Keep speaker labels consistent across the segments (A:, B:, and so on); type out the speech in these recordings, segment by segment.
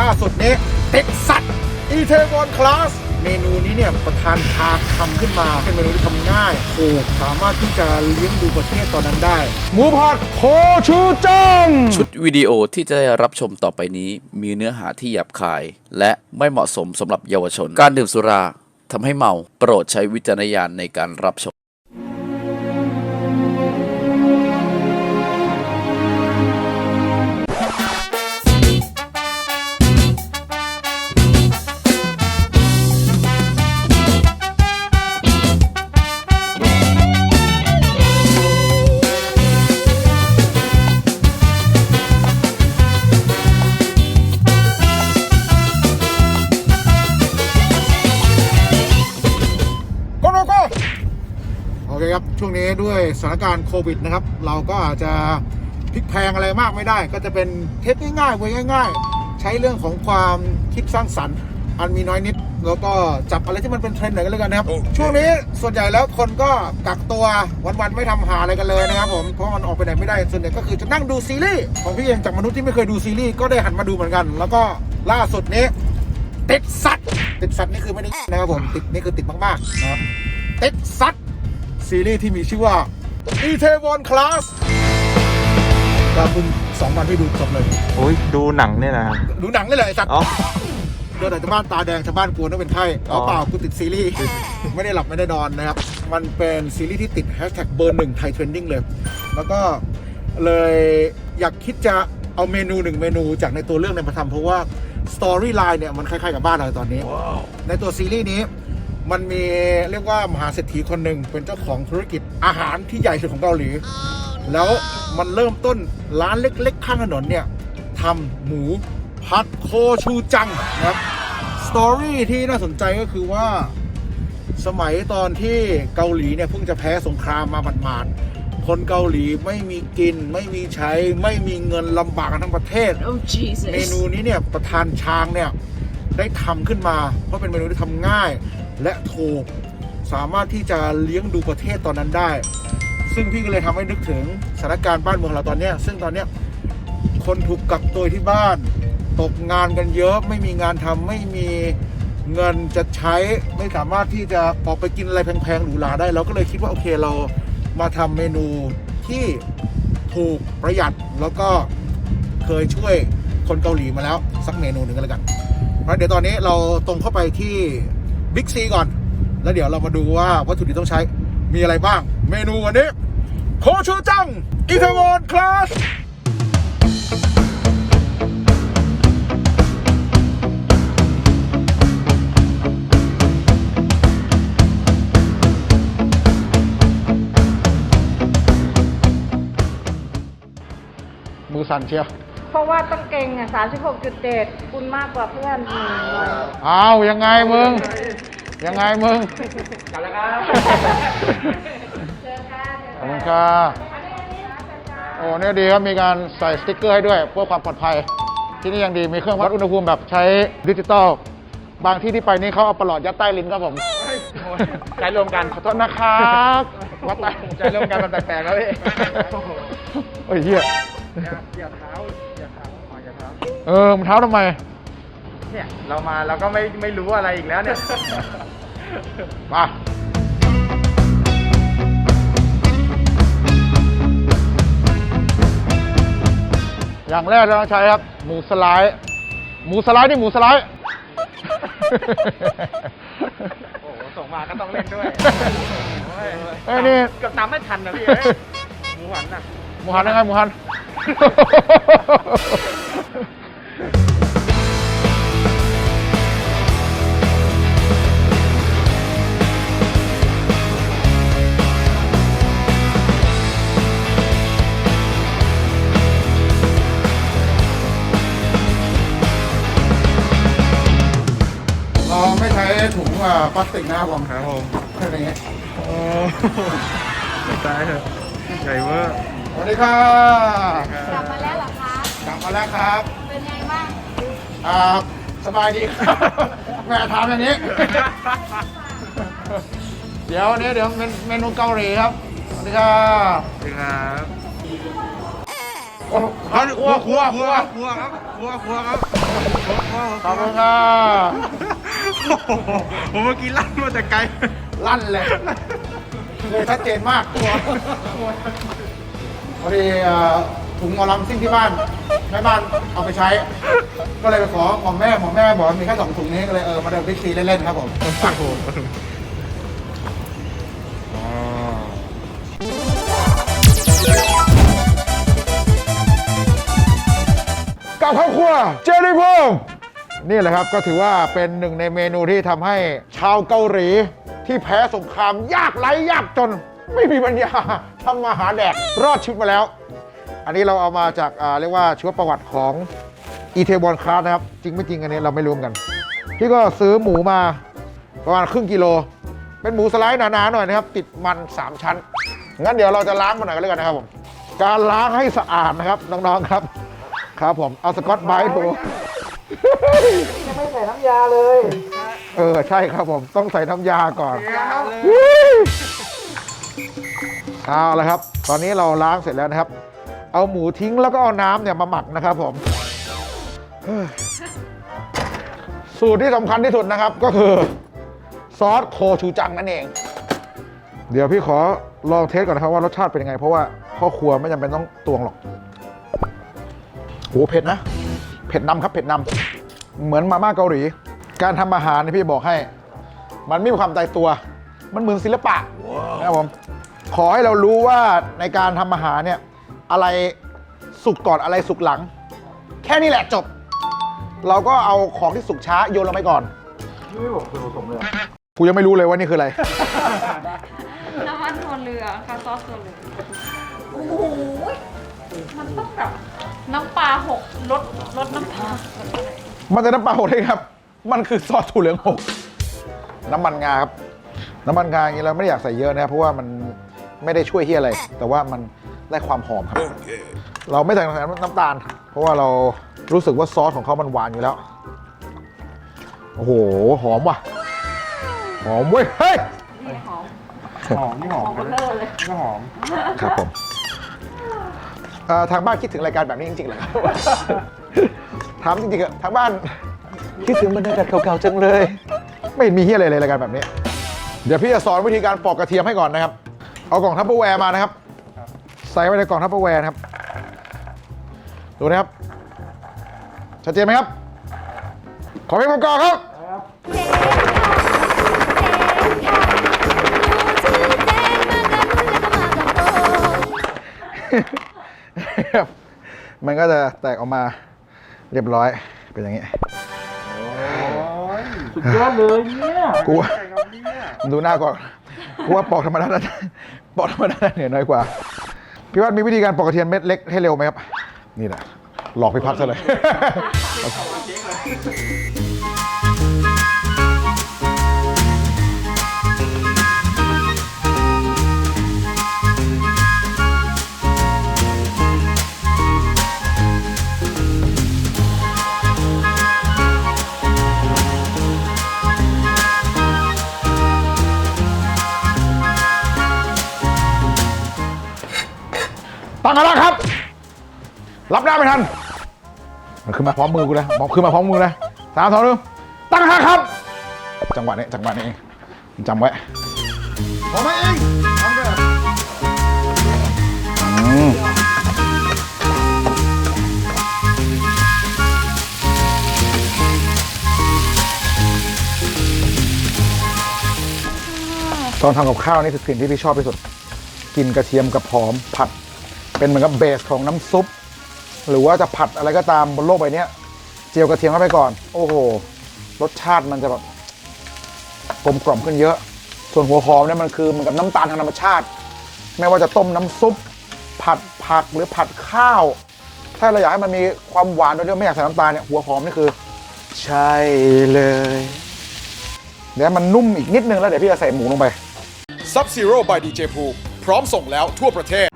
A: ล่าสุดนี้เท็กซัสอีเทวอนคลาสเมนูนี้เนี่ยประธานชาทำขึ้นมาเป็นเมนูที่ทำง่ายถูกสามารถที่จะเลี้ยงดูประเทศตอนนั้นได้ หมูผัดโคชูจัง
B: ชุดวิดีโอที่จะได้รับชมต่อไปนี้ มีเนื้อหาที่หยาบคาย และไม่เหมาะสมสำหรับเยาวชน การดื่มสุราทำให้เมาโปรดใช้วิจารณญาณในการรับชม
A: การณ์โควิดนะครับ เราก็อาจจะพลิกแพงอะไรมากไม่ได้ ก็จะเป็นเทปง่ายๆเว้ยง่าย ๆ ใช้เรื่องของความคิดสร้างสรรค์ อันมีน้อยนิด แล้วก็จับอะไรที่มันเป็นเทรนด์หน่อยก็แล้วกันนะครับ ช่วงนี้ส่วนใหญ่แล้วคนก็กักตัววันๆไม่ทำหาอะไรกันเลยนะครับผม เพราะมันออกไปไหนไม่ได้ ส่วนใหญ่ก็คือจะนั่งดูซีรีส์ของพี่เองจากมนุษย์ที่ไม่เคยดูซีรีส์ก็ได้หันมาดูเหมือนกัน แล้วก็ล่าสุดนี้ติดสัตว์ติดสัตว์นี่คือไม่ได้นะครับผมติดนี่คือติดมากๆนะครับติดสัตว์ซีรีส์ที่มีชื่อว่า e t a w o n Class ก็เพิ่งสองวันที่ดูจบเลย
C: โอ้ยดูหนังเนี่ยนะ
A: ดูหนังนี่แหละไอ้สัตว์
C: อ๋อ
A: เดินแต่ชาวบ้านตาแดงชาวบ้านกลัวนึกเป็นไข้
C: อ๋
A: เอา
C: อ
A: เปล่ากูติดซีรีส์ ไม่ได้หลับไม่ได้นอนนะครับ มันเป็นซีรีส์ที่ติดแฮชแท็กเบอร์หนึ่งไทยเทรนดิ้งเลย แล้วก็เลยอยากคิดจะเอาเมนูหนึ่งเมนูจากในตัวเรื่องเนี่ยมาทำเพราะว่าสตอรี่ไลน์เนี่ยมันคล้ายๆกับบ้านเราตอนนี้ ในตัวซีรีส์นี้ มันมีเรียกว่ามหาเศรษฐีคนหนึ่งเป็นเจ้าของธุรกิจอาหารที่ใหญ่สุดของเกาหลี แล้วมันเริ่มต้นร้านเล็กๆ ข้างถนนเนี่ยทำหมูผัดโคชูจังนะครับสตอรี่ที่น่าสนใจก็คือว่าสมัยตอนที่เกาหลีเนี่ยเพิ่งจะแพ้สงครามมาหมาดๆคนเกาหลีไม่มีกิน ไม่มีใช้ ไม่มีเงินลำบากกันทั้งประเทศ
D: Oh Jesus.
A: เมนูนี้เนี่ยประธานช้างเนี่ยได้ทำขึ้นมา เพราะเป็นเมนูที่ทำง่าย และถูกสามารถที่จะเลี้ยงดูประเทศตอนนั้นได้ ซึ่งพี่ก็เลยทำให้นึกถึงสถานการณ์บ้านเมืองเราตอนนี้ซึ่งตอนเนี้คนถูกกักตัวที่บ้าน ตกงานกันเยอะไม่มีงานทำไม่มีเงินจะใช้ไม่สามารถที่จะออกไปกินอะไรแพงๆหรูหราได้ เราก็เลยคิดว่าโอเคเรามาทำเมนูที่ถูกประหยัดแล้วก็เคยช่วยคนเกาหลีมาแล้ว สักเมนูหนึ่งกันแล้วกันเพราะเดี๋ยวตอนนี้เราตรงเข้าไปที่ บิ๊กซีก่อน แล้วเดี๋ยวเรามาดูว่าวัตถุดิบต้องใช้มีอะไรบ้าง เมนูวันนี้ โคชูจังอิตาลีคลาสมือสั่นเชียว
E: เพราะว่าต้องเก่งอะ36.7คุณมากกว่าเพื่อนหนึ่งหน่อย
A: เอายังไงมึง ยังไงมึงกลับแล้วครับขอบคุณครับโอ้เนี่ยดีครับ มีการใส่สติ๊กเกอร์ให้ด้วยเพื่อความปลอดภัย ที่นี่ยังดีมีเครื่องวัดอุณหภูมิแบบใช้ดิจิตอลบางที่ที่ไปนี่เขาเอาประหลอดยัดใต้ลิ้นครับผม
C: ใช้รวมกัน
A: ขอโทษนะครับวัดใต้
C: ใช้รวมกันมันแปลกๆแล้วพี่
A: โอ้ยเหี้ย
C: อย่าเท้า เท้าเอ
A: อมึงเท้าทำไม
C: เนี่ยเรามาเราก็ไม่ไม่รู้อะไรอีกแล้วเนี่ย
A: มา อย่างแรกเราต้องใช้ครับ หมูสไลด์ หมูสไลด์นี่หมูสไลด์
C: โอ้โหส่งมาก็ต้องเล่นด้วย
A: เอ้ยนี่
C: เกือบตามไม่ทันนะพี่เอ้ยหมูหันน่ะ
A: หมูหันยังไงหมูหัน ถุงอ่าพลาสติกนะครับผมครับผมแค่นี้
C: โอ้ตายเถอะใหญ่เวอร์
A: สวัสดีครับ
E: กลับมาแล้วเหรอคะ
A: กลับมาแล้วครับ
E: เป็นไงบ้าง
A: อ่าสบายดีครับแม่ถามอย่างนี้ เดี๋ยววันนี้เดี๋ยวเป็นเมนูเกาหลีครับ สวัสดีครับ
C: สวัสดีครับ
A: โอ
F: ครัวครัวครัว
C: ครัวครับครัวครัวครับ
F: ขอบคุณครับ
C: ผมเมื่อกี้ลั่นมาแต่ไกล
F: ลั่นเลยเลยชัดเจนมากครัวพอดีเอ่อถุงหมอลำซิ่งที่บ้านแม่บ้านเอาไปใช้ ก็เลยไปขอหมอมแม่หมอมแม่บอกว่ามีแค่สองถุงนี้ก็เลยเออมาเดินบิ๊กซีเล่นๆครับผม
C: โอ้โห
F: กับครอบครัวเจอรี่พุ่มนี่แหละครับก็ถือว่าเป็นหนึ่งในเมนูที่ทำให้ชาวเกาหลี ที่แพ้สงครามยากไร้ยากจน ไม่มีปัญญาทำมาหาแดกรอดชีวิตมาแล้ว อันนี้เราเอามาจากอ่าเรียกว่าชีวประวัติของอีเทบอลคลาสนะครับ จริงไม่จริงอันนี้เราไม่รู้เหมือนกันพี่ก็ซื้อหมูมาประมาณครึ่งกิโล เป็นหมูสไลด์หนาๆหน่อยนะครับ ติดมัน 3 ชั้น งั้นเดี๋ยวเราจะล้างมันหน่อยกันแล้วกันนะครับผม การล้างให้สะอาดนะครับน้องๆครับ ครับผมเอาสกอตไบรท์ดูยังไม่ใส่น้ำยาเลยเออใช่ครับผมต้องใส่น้ำยาก่อนเอาละครับ ตอนนี้เราล้างเสร็จแล้วนะครับ เอาหมูทิ้งแล้วก็เอาน้ำเนี่ยมาหมักนะครับผมเฮ้ยสูตรที่สำคัญที่สุดนะครับก็คือซอสโคชูจังนั่นเอง เดี๋ยวพี่ขอลองเทสก่อนนะครับว่ารสชาติเป็นยังไง เพราะว่าพ่อครัวไม่จำเป็นต้องตวงหรอก โหเผ็ดนะ เผ็ดนำครับเผ็ดนำเหมือนมาม่าเกาหลี การทำอาหารนี่พี่บอกให้ มันไม่มีความตายตัว มันเหมือนศิลปะนะครับผมขอให้เรารู้ว่าในการทำอาหารเนี่ยอะไรสุกก่อนอะไรสุกหลัง แค่นี้แหละจบ เราก็เอาของที่สุกช้าโยนลงไปก่อนไม่บอกส่วนผสมเลยกูยังไม่รู้เลยว่านี่คืออะไร
D: น้ำมันถั่วเหลืองค่ะซอสถั่วเหลืองโอ้โห มันต้องแบบน้ำปลาหกรสรสน้ำปลา
F: มันจะน้ำปลาหกได้ครับ มันคือซอสถั่วเหลืองหกน้ำมันงาครับ น้ำมันงาอย่างนี้เราไม่ได้อยากใส่เยอะนะครับเพราะว่ามันไม่ได้ช่วยเฮียอะไร แต่ว่ามันได้ความหอมครับ เราไม่ใส่น้ำตาล เพราะว่าเรารู้สึกว่าซอสของเขามันหวานอยู่แล้ว โอ้โห หอมว่ะ หอมเว้ย เฮ้ย
D: นี่หอม
C: หอมนี่ห
D: ห
C: อ
D: อ
C: ม
D: มเบลอเลย
C: ก็หอม
F: ครับผม เอ่อทางบ้านคิดถึงรายการแบบนี้จริงๆเหรอครับ ถามจริงๆอะทางบ้านคิดถึงบรรยากาศเก่าๆจังเลย ไม่เห็นมีเฮียอะไรเลยรายการแบบนี้ เดี๋ยวพี่จะสอนวิธีการปอกกระเทียมให้ก่อนนะครับ เอากล่องทัพเปอร์แวร์มานะครับ ใส่ไว้ในกล่องทัพเปอร์แวร์นะครับ ดูนะครับ ชัดเจนไหมครับ ขอเพลงประกอบครับ มันก็จะแตกออกมาเรียบร้อยเป็นอย่างนี้
C: สุดยอดเลยเนี่ย
F: กูว่าดูหน้าก่อนกูว่าปอกธรรมดาน่าจะปอกธรรมดาน่าเหนื่อยน้อยกว่า พี่วัดมีวิธีการปอกกระเทียมเม็ดเล็กให้เร็วไหมครับ นี่แหละ หลอกพี่พัดซะเลย ตั้งกันแล้วครับ รับหน้าไม่ทันมันขึ้นมาพร้อมมือกูเลยบอกขึ้นมาพร้อมมือเลยสามสองหนึ่งตั้งกันครับ จังหวะนี้จังหวะนี้เองจำไว้พร้อมไหมเองพร้อมเลยอืมตอนทำกับข้าวนี่คือสิ่งที่พี่ชอบที่สุด กินกระเทียมกับหอมผัด เป็นเหมือนกับเบสของน้ำซุป หรือว่าจะผัดอะไรก็ตามบนโลกใบนี้เจียวกระเทียมเข้าไปก่อน โอ้โห รสชาติมันจะแบบกลมกล่อมขึ้นเยอะ ส่วนหัวหอมเนี่ยมันคือเหมือนกับน้ำตาลทางธรรมชาติ ไม่ว่าจะต้มน้ำซุป ผัดผักหรือผัดข้าว ถ้าเราอยากให้มันมีความหวานโดยที่ไม่อยากใส่น้ำตาลเนี่ยหัวหอมนี่คือ ใช่เลยเดี๋ยวมันนุ่มอีกนิดนึงแล้วเดี๋ยวพี่จะใส่หมูลงไป
A: Sub Zero by DJ ภูมิพร้อมส่งแล้วทั่วประเทศ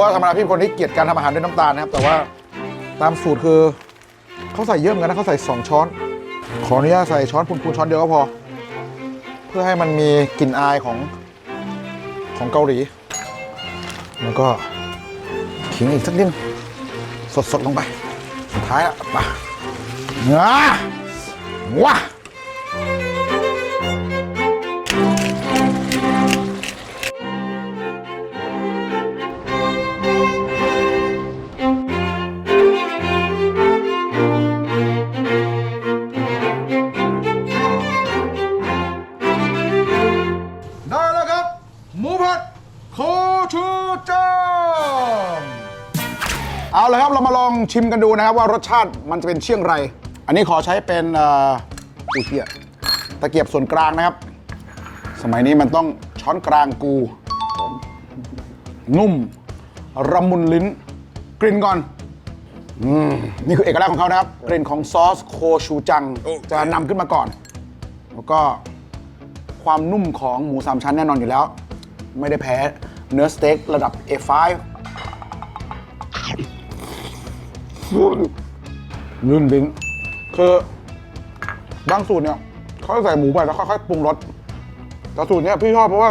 F: ว่าธรรมดาพี่เป็นคนที่เกลียดการทำอาหารด้วยน้ำตาลนะครับ แต่ว่าตามสูตรคือเขาใส่เยอะเหมือนกันนะเขาใส่ 2 ช้อน ขออนุญาตใส่ช้อนพูนๆช้อนเดียวก็พอ เพื่อให้มันมีกลิ่นอายของของเกาหลี แล้วก็ขิงอีกสักนิดสดๆลงไปสุดท้ายละไปงาว้า ลยครับเรามาลองชิมกันดูนะครับว่ารสชาติมันจะเป็นเชี่ยงไร อันนี้ขอใช้เป็นเอ่ออุ้ยเหี้ยตะเกียบส่วนกลางนะครับ สมัยนี้มันต้องช้อนกลางกู นุ่มระมุนลิ้น กลิ่นก่อนอืมนี่คือเอกลักษณ์ของเขานะครับ กลิ่นของซอสโคชูจัง จะนำขึ้นมาก่อน แล้วก็ความนุ่มของหมูสามชั้นแน่นอนอยู่แล้ว ไม่ได้แพ้เนื้อสเต็กระดับ A5 ลื่นลิ้นคือบางสูตรเนี่ยเขาจะใส่หมูไปแล้วค่อยๆปรุงรสแต่สูตรเนี้ยพี่ชอบเพราะว่า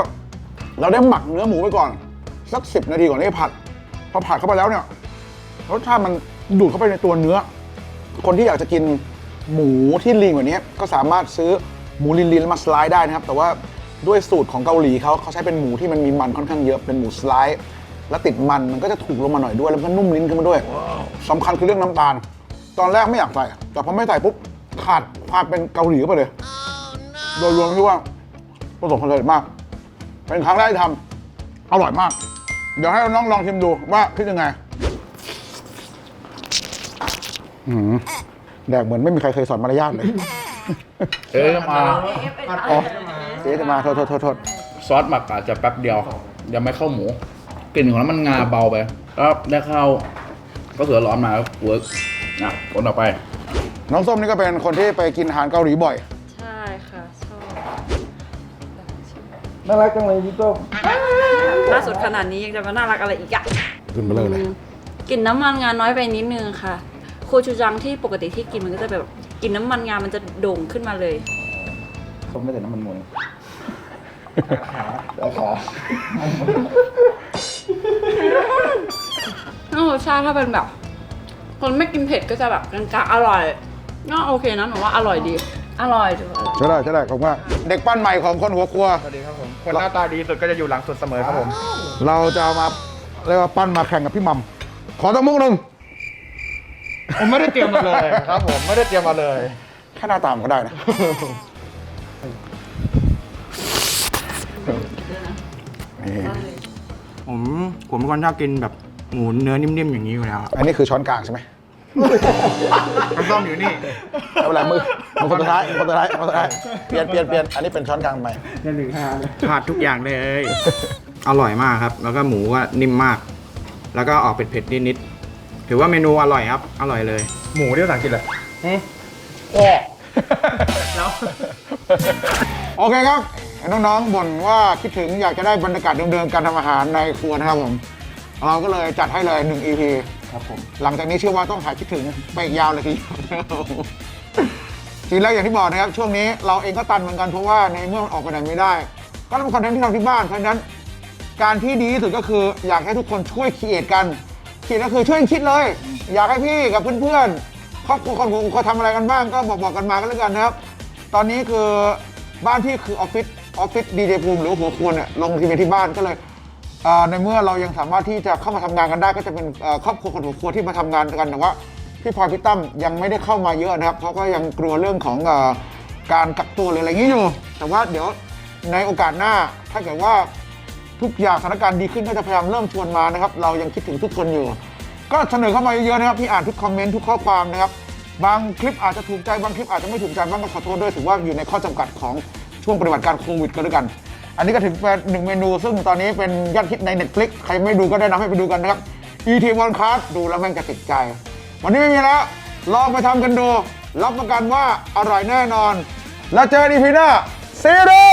F: เราได้หมักเนื้อหมูไปก่อน สักสิบนาทีก่อนที่จะผัด พอผัดเข้าไปแล้วเนี่ยรสชาติมันดูดเข้าไปในตัวเนื้อ คนที่อยากจะกินหมูที่ลีนกว่านี้ก็สามารถซื้อหมูลีนๆแล้วมาสไลด์ได้นะครับ แต่ว่าด้วยสูตรของเกาหลีเขาเขาใช้เป็นหมูที่มันมีมันค่อนข้างเยอะเป็นหมูสไลด์ แล้วติดมันมันก็จะถูกลงมาหน่อยด้วยแล้วมันก็นุ่มลิ้นขึ้นมาด้วยสำคัญคือเรื่องน้ำตาล ตอนแรกไม่อยากใส่ แต่พอไม่ใส่ปุ๊บขาดความเป็นเกาหลีเข้าไปเลย โดยรวมที่ว่าประสบความสำเร็จมาก เป็นครั้งแรกที่ทำอร่อยมาก เดี๋ยวให้น้องลองชิมดูว่าคิดยังไงแดกเหมือนไม่มีใครเคยสอนมารยาทเลย
C: เอ๊ะมา
F: อ๋อเจ๊จะมาโทษโทษโทษโทษ
C: ซอสหมักอาจจะแป๊บเดียว ยังไม่เข้าหมูก ลิ่นของน้ำมันงาเบาไปแล้วได้ข้าวก็เสือร้อนมาเวิร์กนะคนต่อไป
F: น้องส้มนี่ก็เป็นคนที่ไปกินอาหารเกาหลีบ่อย
D: ใช่ค่ะ ชอบ
F: น่ารักจังเลยพี่ส้ม
D: ล่าสุดขนาดนี้ยังจะมาน่ารักอะไรอีกอะ
F: ขึ้นมาเลยเลย
D: กลิ่นน้ำมันงาน้อยไปนิดนึงค่ะ โคชูจังที่ปกติที่กินมันก็จะแบบกลิ่นน้ำมันงามันจะโด่งขึ้นมาเลย
C: ส้มไม่ใส่น้ำมัน หมู
D: น้รสชาติถ้าเป็นแบบ คนไม่กินเผ็ดก็จะแบบกลางๆอร่อยก็โอเคนะหนูว่าอร่อยดี อร่อยถือว่าอร่อย
F: ใช่ได้ใช่ได้ขอบคุณมากเด็กปั้นใหม่ของคนหัวครัว
C: สวัสดีครับผม คนหน้าตาดีสุดก็จะอยู่หลังสุดเสมอครับผม
F: เราจะเอามาเรียกว่าปั้นมาแข่งกับพี่มัมขอตั้งมุกหนึ่ง
C: ผมไม่ได้เตรียมมาเลยครับผมไม่ได้เตรียมมาเลย
F: แค่หน้าตามนก็ได้นะนี่
G: ผมผมเป็นคนชอบกินแบบหมูเนื้อนิ่มๆอย่างนี้อยู่แล้วอะ
F: อันนี้คือช้อนกลางใช่ไหม
G: มันต้มอยู่นี่
F: ไม่เป็นไรมือมือคนสุดท้ายมือคนสุดท้ายมือคนสุดท้ายเปลี่ยนเปลี่ยนเปลี่ยนอันนี้เป็นช้อนกลางใหม่
G: ผัดทุกอย่างเลย อร่อยมากครับ แล้วก็หมูก็นิ่มมาก แล้วก็ออกเผ็ดๆนิดๆถือว่าเมนูอร่อยครับ อร่อยเลย
C: หมูที่ภาษาอังกฤษเหรอ
F: โอเคครับเห็ นน้องๆบ่นว่าคิดถึงอยากจะได้บรรยากาศเดิมๆการทำอาหารในครัวนะครับผมเราก็เลยจัดให้เลย1 EP ครับผมหลังจากนี้เชื่อว่าต้องหายคิดถึงไปอีกยาวเลยทีเดียวจริงแล้วอย่างที่บอกนะครับ ช่วงนี้เราเองก็ตันเหมือนกันเพราะว่าในเมื่อมันออกไปไหนไม่ได้ ก็ต้องเป็นคอนเทนต์ที่ทำที่บ้านเพราะฉะนั้น การที่ดีที่สุดก็คืออยากให้ทุกคนช่วยคิดกันคิดก็คือช่วยกันคิดเลย อยากให้พี่กับเพื่อนๆครอบครัวคนของเขาทำอะไรกันบ้างก็บอกบอกๆกันมาก็แล้วกันนะครับ ตอนนี้คือบ้านพี่คือออฟฟิศ ออฟฟิศดีเจภูมิหรือหัวควรเนี่ยลงทีวีที่บ้านก็เลยอ่อในเมื่อเรายังสามารถที่จะเข้ามาทำงานกันได้ก็จะเป็นเอ่อครอบครัวคนหัวครัวที่มาทำงานกันแต่ว่าพี่พลอยพี่ตั้มยังไม่ได้เข้ามาเยอะนะครับเพราก็ยังกลัวเรื่องของเอ่อการกักตัวหรืออะไรอย่างนี้อยู่ แต่ว่าเดี๋ยวในโอกาสหน้าถ้าเกิดว่า ทุกอย่างสถานการณ์ดีขึ้นก็จะพยายามเริ่มชวนมานะครับ เรายังคิดถึงทุกคนอยู่ ก็เสนอเข้ามาเยอะๆนะครับพี่อ่านทุกคอมเมนต์ทุกข้อความนะครับ บางคลิปอาจจะถูกใจบางคลิปอาจจะไม่ถูกใจบ้างก็ขอโทษด้วยถือว่าอยู่ในข้อจำกัดของ ช่วงปฏิบัติการโควิดกันด้วยกัน อันนี้ก็ถึงเป็นหนึ่งเมนู ซึ่งตอนนี้เป็นยอดฮิตใน Netflix ใครไม่ดูก็แนะนำให้ไปดูกันนะครับ ET One Card ดูแล้วแม่งจะติดใจ วันนี้ไม่มีแล้วลองไปทำกันดู รับประกันว่าอร่อยแน่นอน แล้วเจอกันอีพีหน้าซีโร่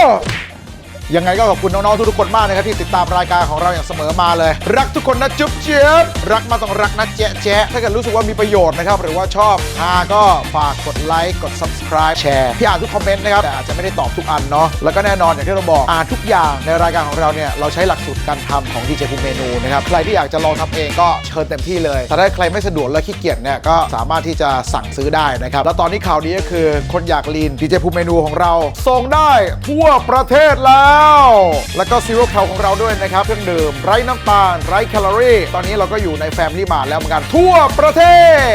F: ยังไงก็ขอบคุณน้องๆทุกๆคนมากนะครับที่ติดตามรายการของเราอย่างเสมอมาเลย รักทุกคนนะจุ๊บเจี๊ยบรักมาต้องรักนะแจ๊ะแจ๊ะถ้าเกิดรู้สึกว่ามีประโยชน์นะครับหรือว่าชอบฮาก็ฝากกดไลค์กด subscribe แชร์พี่อ่านทุกคอมเมนต์นะครับแต่อาจจะไม่ได้ตอบทุกอันเนาะแล้วก็แน่นอนอย่างที่เราบอกอ่านทุกอย่างในรายการของเราเนี่ยเราใช้หลักสูตรการทำของดีเจภูมิเมนูนะครับใครที่อยากจะลองทำเองก็เชิญเต็มที่เลย แต่ถ้าใครไม่สะดวกและขี้เกียจเนี่ยก็สามารถที่จะสั่งซื้อได้นะครับ แล้วตอนนี้ข่าวดีก็คือคนอยากลีนดีเจภูมิเมนูของเราส่งได้ทั่วประเทศแล้วแล้วก็ซีโร่แคลของเราด้วยนะครับเครื่องดื่มไร้น้ำตาลไร้แคลอรี่ ตอนนี้เราก็อยู่ในแฟมลี่มาร์แล้วเหมือนกันทั่วประเทศ